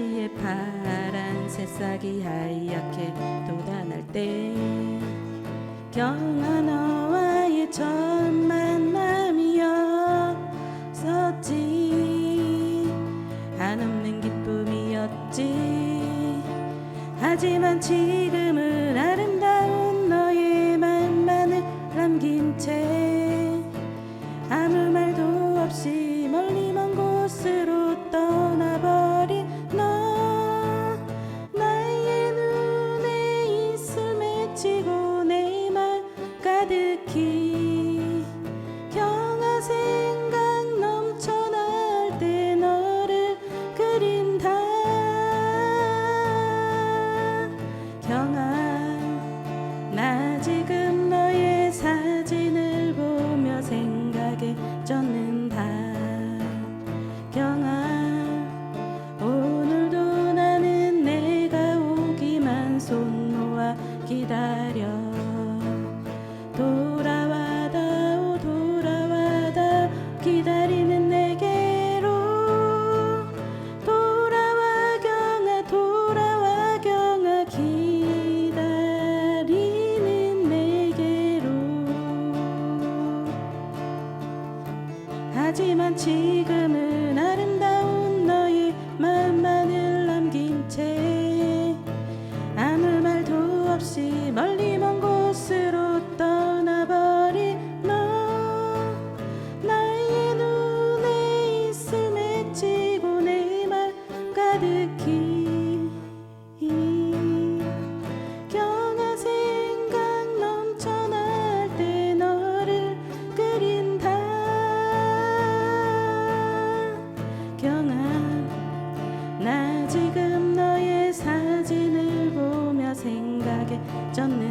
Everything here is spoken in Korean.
먼지에 파란 새싹이 하얗게 돋아날 때 경아 너와의 첫 만남이었었지. 한없는 기쁨이었지. 하지만 지금은 tongue 하지만 지금은 아름다운 너의 마음만을 남긴 채 아무 말도 없이 멀리 먼 곳으로 떠나버린 너. 나의 눈에 있음에 지고 내말 가득히 늦었네.